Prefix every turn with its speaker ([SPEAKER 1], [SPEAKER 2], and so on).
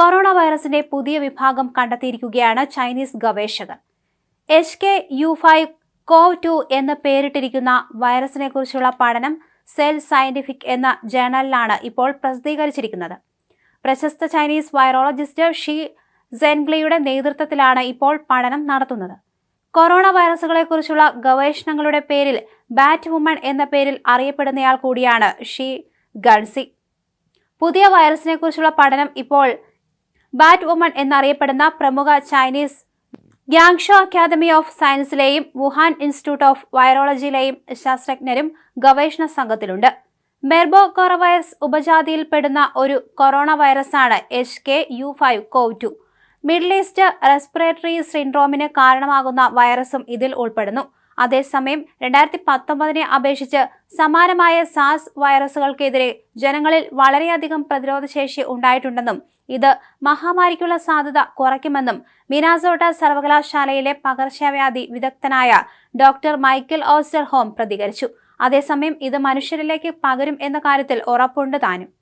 [SPEAKER 1] Corona വൈറസിന്റെ പുതിയ വിഭാഗം കണ്ടെത്തിയിരിക്കുകയാണ് ചൈനീസ് ഗവേഷകർ H K U five CoV two എന്ന് പേരിട്ടിരിക്കുന്ന വൈറസിനെ കുറിച്ചുള്ള പഠനം സെൽ സയന്റിഫിക് എന്ന ജേണലിലാണ് ഇപ്പോൾ പ്രസിദ്ധീകരിച്ചിരിക്കുന്നത്. പ്രശസ്ത ചൈനീസ് വൈറോളജിസ്റ്റ് ഷി സെൻഗ്ലിയുടെ നേതൃത്വത്തിലാണ് ഇപ്പോൾ പഠനം നടത്തുന്നത്. കൊറോണ വൈറസുകളെക്കുറിച്ചുള്ള ഗവേഷണങ്ങളുടെ പേരിൽ ബാറ്റ് വുമൺ എന്ന പേരിൽ അറിയപ്പെടുന്നയാൾ കൂടിയാണ് ഷി ഗൺസി. പുതിയ വൈറസിനെക്കുറിച്ചുള്ള പഠനം ഇപ്പോൾ ബാറ്റ് വുമൺ എന്നറിയപ്പെടുന്ന പ്രമുഖ ചൈനീസ് ഗ്യാങ്ഷോ അക്കാദമി ഓഫ് സയൻസിലെയും വുഹാൻ ഇൻസ്റ്റിറ്റ്യൂട്ട് ഓഫ് വൈറോളജിയിലെയും ശാസ്ത്രജ്ഞരും ഗവേഷണ സംഘത്തിലുണ്ട്. മെർബോ കൊറവൈറസ് ഉപജാതിയിൽപ്പെടുന്ന ഒരു corona വൈറസാണ് H K U five CoV two. Middle east respiratory സിൻഡ്രോമിന് കാരണമാകുന്ന വൈറസും ഇതിൽ ഉൾപ്പെടുന്നു. അതേസമയം രണ്ടായിരത്തി പത്തൊമ്പതിനെ അപേക്ഷിച്ച് സമാനമായ സാസ് വൈറസുകൾക്കെതിരെ ജനങ്ങളിൽ വളരെയധികം പ്രതിരോധശേഷി ഉണ്ടായിട്ടുണ്ടെന്നും ഇത് മഹാമാരിക്കുള്ള സാധ്യത കുറയ്ക്കുമെന്നും മിനാസോട്ട സർവകലാശാലയിലെ പകർച്ചവ്യാധി വിദഗ്ധനായ ഡോക്ടർ മൈക്കൽ ഓസ്റ്റർ ഹോം പ്രതികരിച്ചു. അതേസമയം ഇത് മനുഷ്യരിലേക്ക് പകരും എന്ന കാര്യത്തിൽ ഉറപ്പുണ്ട് താനും.